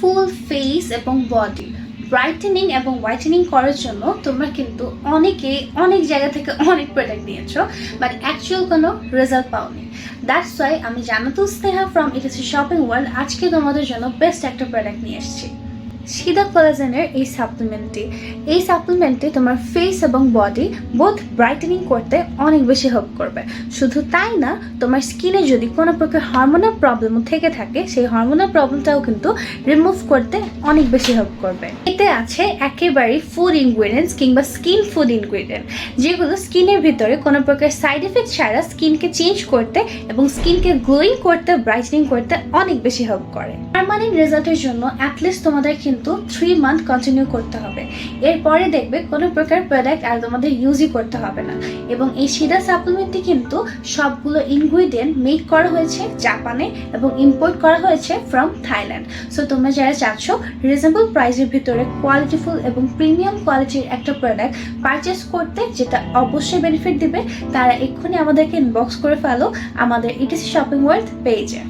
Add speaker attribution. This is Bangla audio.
Speaker 1: ফুল ফেস এবং বডি ব্রাইটেনিং এবং হোয়াইটেনিং করার জন্য তোমরা কিন্তু অনেকে অনেক জায়গা থেকে অনেক প্রোডাক্ট নিয়েছো বাট অ্যাকচুয়াল কোনো রেজাল্ট পাওনি। দ্যাটস ওয়াই আমি জানাতো Sneha from ETC shopping world আজকে তোমাদের জন্য বেস্ট একটা প্রোডাক্ট নিয়ে এসেছি। সিদা কোলাজেনের এই সাপ্লিমেন্টটি এই সাপ্লিমেন্টটি তোমার ফেস এবং বডি বোথ ব্রাইটেনিং করতে অনেক বেশি হেল্প করবে। শুধু তাই না, তোমার স্কিনে যদি কোনো প্রকার হরমোনাল প্রবলেমও থেকে থাকে, সেই হরমোনাল প্রবলেমটাও কিন্তু রিমুভ করতে অনেক বেশি হেল্প করবে। এতে আছে একেবারেই ফুড ইনগ্রিডিয়েন্টস কিংবা স্কিন ফুড ইনগ্রিডিয়েন্ট যেগুলো স্কিনের ভিতরে কোনো প্রকার সাইড এফেক্ট ছাড়া স্কিনকে চেঞ্জ করতে এবং স্কিনকে গ্লোয়িং করতে ব্রাইটেনিং করতে অনেক বেশি হেল্প করে। পারমানেন্ট রেজাল্টের জন্য অ্যাটলিস্ট তোমাদের কিন্তু থ্রি মান্থ কন্টিনিউ করতে হবে। এরপরে দেখবে কোনো প্রকার প্রোডাক্ট আর তোমাদের ইউজই করতে হবে না। এবং এই সিদা সাপ্লিমেন্টটি কিন্তু সবগুলো ইনগ্রিডিয়েন্ট মেক করা হয়েছে জাপানে এবং ইম্পোর্ট করা হয়েছে ফ্রম থাইল্যান্ড সো তোমরা যারা চাচ্ছ রিজনেবল প্রাইসের ভিতরে কোয়ালিটিফুল এবং প্রিমিয়াম কোয়ালিটির একটা প্রোডাক্ট পারচেস করতে, যেটা অবশ্যই বেনিফিট দিবে, তারা এক্ষুনি আমাদেরকে ইনবক্স করে ফেলো আমাদের ইটিসি শপিং ওয়ার্ল্ড পেজে